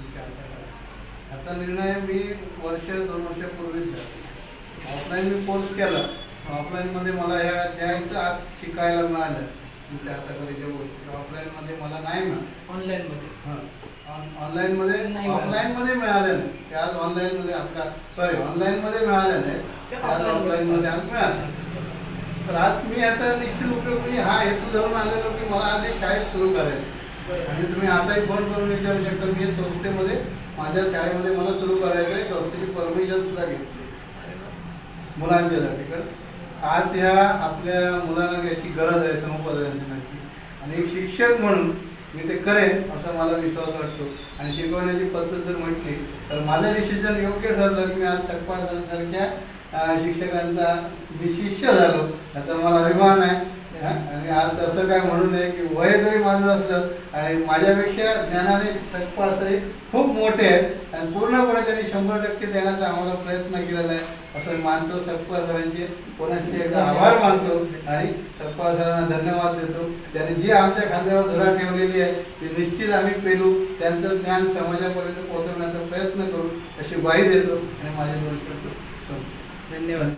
याचा निर्णय मी वर्ष दोन वर्षापूर्वीच झाला ऑफलाईन मी कोर्स केला. ऑफलाईनमध्ये मला ह्या इथं आज शिकायला मिळालं. तुमच्या हाताखाली ज्या गोष्टी ऑफलाईनमध्ये मला नाही मिळालं ऑनलाईन मध्ये. हां. ऑनलाईनमध्ये. ऑफलाईनमध्ये मिळालं नाही ते आज ऑनलाईनमध्ये आपला सॉरी ऑनलाईनमध्ये मिळालं नाही. आज ऑफलाईनमध्ये आज मिळालं तर आज मी याचा निश्चित उपयोग मी हा हेतू धरून आलेलो की मला आज शाळेत सुरू करायचं. आणि तुम्ही आताही फोन करून विचारू शकता मी संस्थेमध्ये. माझ्या शाळेमध्ये मला सुरू करायचं आहे. संस्थेची परमिशन सुद्धा घेतली मुलांच्यासाठी कारण आज ह्या आपल्या मुलांना याची गरज आहे समुपदेशाची नक्की. आणि एक शिक्षक म्हणून मी ते करेन असा मला विश्वास वाटतो. आणि शिकवण्याची पद्धत जर म्हटली तर माझं डिसिजन योग्य ठरलं की मी आज सकपासारख्या शिक्षकांचा मी शिष्य झालो याचा मला अभिमान आहे. आणि आज असं काय म्हणू नये की वय जरी माझं असलं आणि माझ्यापेक्षा ज्ञानाने सकपाळ सरी खूप मोठे आहेत आणि पूर्णपणे त्यांनी शंभर टक्के देण्याचा आम्हाला प्रयत्न केलेला आहे. असं मानतो. सकपाळ सरांचे कोणाचे एकदा आभार मानतो आणि सकपाळ सरांना धन्यवाद देतो. त्यांनी जी आमच्या खांद्यावर धुरा ठेवलेली आहे ती निश्चित आम्ही पेलू. त्यांचं ज्ञान समाजापर्यंत पोहोचवण्याचा प्रयत्न करू अशी ग्वाही देतो आणि माझ्या दोन करतो धन्यवाद.